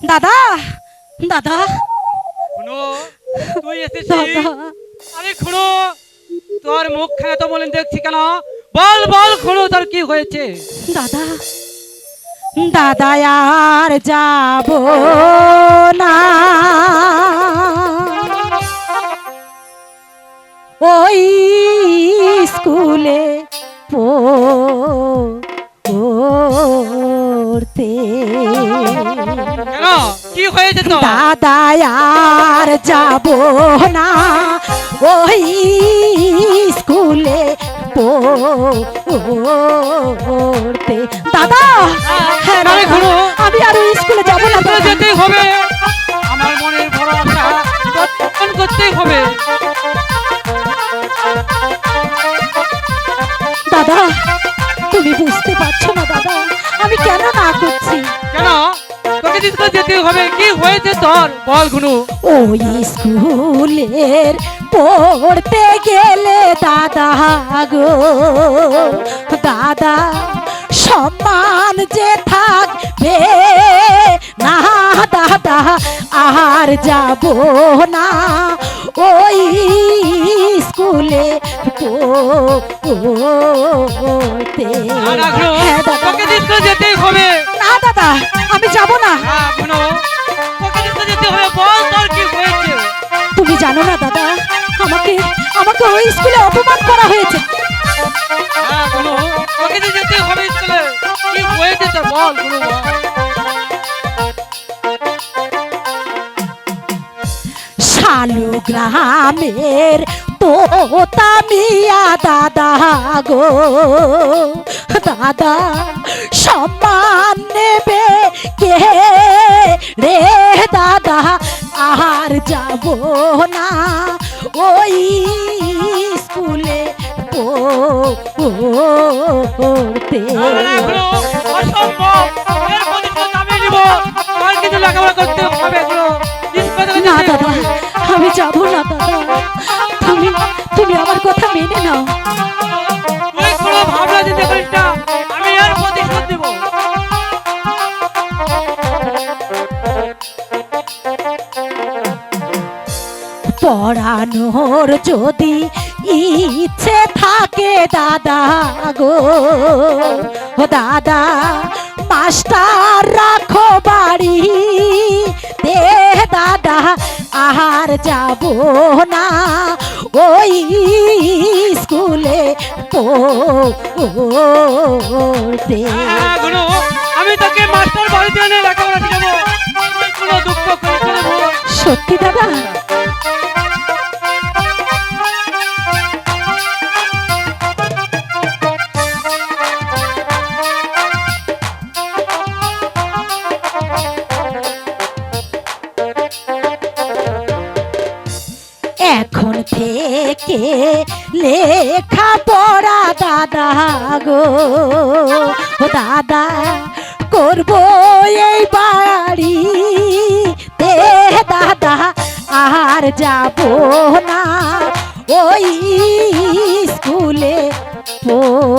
দাদা দাদা। তুই এসেছিস? আরে খুনো তোর মুখখানে তো বলেন দেখছি কেন? বল বল খুনো তোর কি হয়েছে? দাদা দাদা আর যাব না। ওই স্কুলে পড়তে কেন? কি হয়েছে তো দাদা আর যাব না। ওই স্কুলে পড়তে। দাদা! হ্যাঁ, আমি আর ওই স্কুলে যাব না দাদা। যেতেই হবে। আমার মনের বড় আশা করতেই হবে। দাদা তুমি বুঝতে তোকে স্কুলে যেতেই হবে। কি হয়েছে তোর? বল গুনু। ওই স্কুলের পড়তে গেলে দাদা গো দাদা সম্মান যে থাকবে না দাদা আর যাব না। ওই স্কুলে পড়তে হ্যাঁ দাদা। যেতেই হবে। দাদা আমি যাব না। তুমি জানো না দাদা আমাকে আমাকে ওই স্কুলে অপমান করা হয়েছে। হ্যাঁ শালু গ্রামের তোতা মিয়া দাদা গো। দাদা সম্মান নেবে কে রে? দাদা আর যাব না। ওই স্কুলে পড়তে। অসম্ভব। এর প্রতিশোধ আমি নিব। আমার কিছু লেখাপড়া করতে হবে। পড়ানোর যদি ইচ্ছে থাকে দাদা গো ও দাদা মাস্টার রাখো বাড়ি দে দাদা আর যাব না। ওই স্কুলে পড়তে। হ্যাঁ, আমি তোকে মাস্টার বাড়িতে এনে লেখাপড়া শিখাবো। কোনো দুঃখ। সত্যি দাদা এখন থেকে লেখা পড়া দাদা গো। দাদা, করব এই বাড়ি তে দাদা, আর যাব না। ওই স্কুলে পড়তে